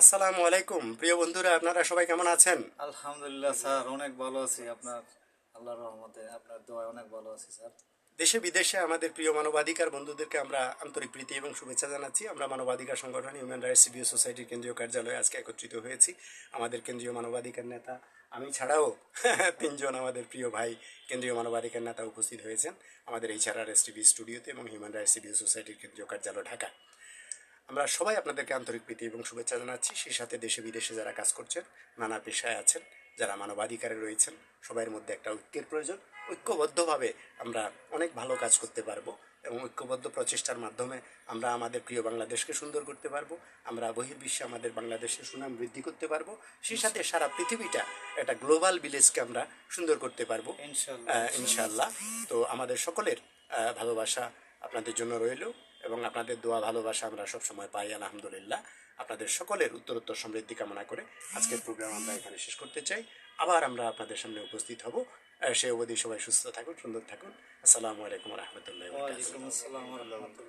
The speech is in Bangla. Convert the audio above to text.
আসসালামু আলাইকুম। প্রিয় বন্ধুরা আপনারা সবাই কেমন আছেন? আলহামদুলিল্লাহ স্যার অনেক ভালো আছি। আপনার আল্লাহর রহমতে আপনার দোয়ায় অনেক ভালো আছি স্যার। দেশে বিদেশে আমাদের প্রিয় মানবাধিকার বন্ধুদেরকে আমরা আন্তরিক প্রীতি এবং শুভেচ্ছা জানাচ্ছি। আমরা মানবাধিকার সংগঠন হিউম্যান রাইটস সিভিল সোসাইটির কেন্দ্রীয় কার্যালয়ে আজকে একত্রিত হয়েছি। আমাদের কেন্দ্রীয় মানবাধিকার নেতা আমি ছাড়াও তিনজন আমাদের প্রিয় ভাই কেন্দ্রীয় মানবাধিকার নেতা উপস্থিত হয়েছেন। আমাদের এই ছাড়া এস টিভি স্টুডিওতে এবং হিউম্যান রাইটস সিভিল সোসাইটির কেন্দ্রীয় কার্যালয় ঢাকা আমরা সবাই আপনাদেরকে আন্তরিক প্রীতি এবং শুভেচ্ছা জানাচ্ছি। সেই সাথে দেশে বিদেশে যারা কাজ করছেন নানা পেশায় আছেন যারা মানবাধিকারে রয়েছেন সবার মধ্যে একটা ঐক্যের প্রয়োজন। ঐক্যবদ্ধভাবে আমরা অনেক ভালো কাজ করতে পারব এবং ঐক্যবদ্ধ প্রচেষ্টার মাধ্যমে আমরা আমাদের প্রিয় বাংলাদেশকে সুন্দর করতে পারব আমরা বহির্বিশ্বে আমাদের বাংলাদেশের সুনাম বৃদ্ধি করতে পারব সেই সাথে সারা পৃথিবীটা একটা গ্লোবাল ভিলেজকে আমরা সুন্দর করতে পারব। ইনশাল্লাহ। ইনশাল্লাহ। তো আমাদের সকলের ভালোবাসা আপনাদের জন্য রইল। এবং আপনাদের দোয়া, ভালোবাসা আমরা সবসময় পাই, আলহামদুলিল্লাহ। আপনাদের সকলের উত্তরোত্তর সমৃদ্ধি কামনা করে আজকের প্রোগ্রাম আমরা এখানে শেষ করতে চাই। আবার আমরা আপনাদের সামনে উপস্থিত হব। সে অবধি সবাই সুস্থ থাকুন, সুন্দর থাকুন। আসসালামু আলাইকুম রহমতুল্লাহ।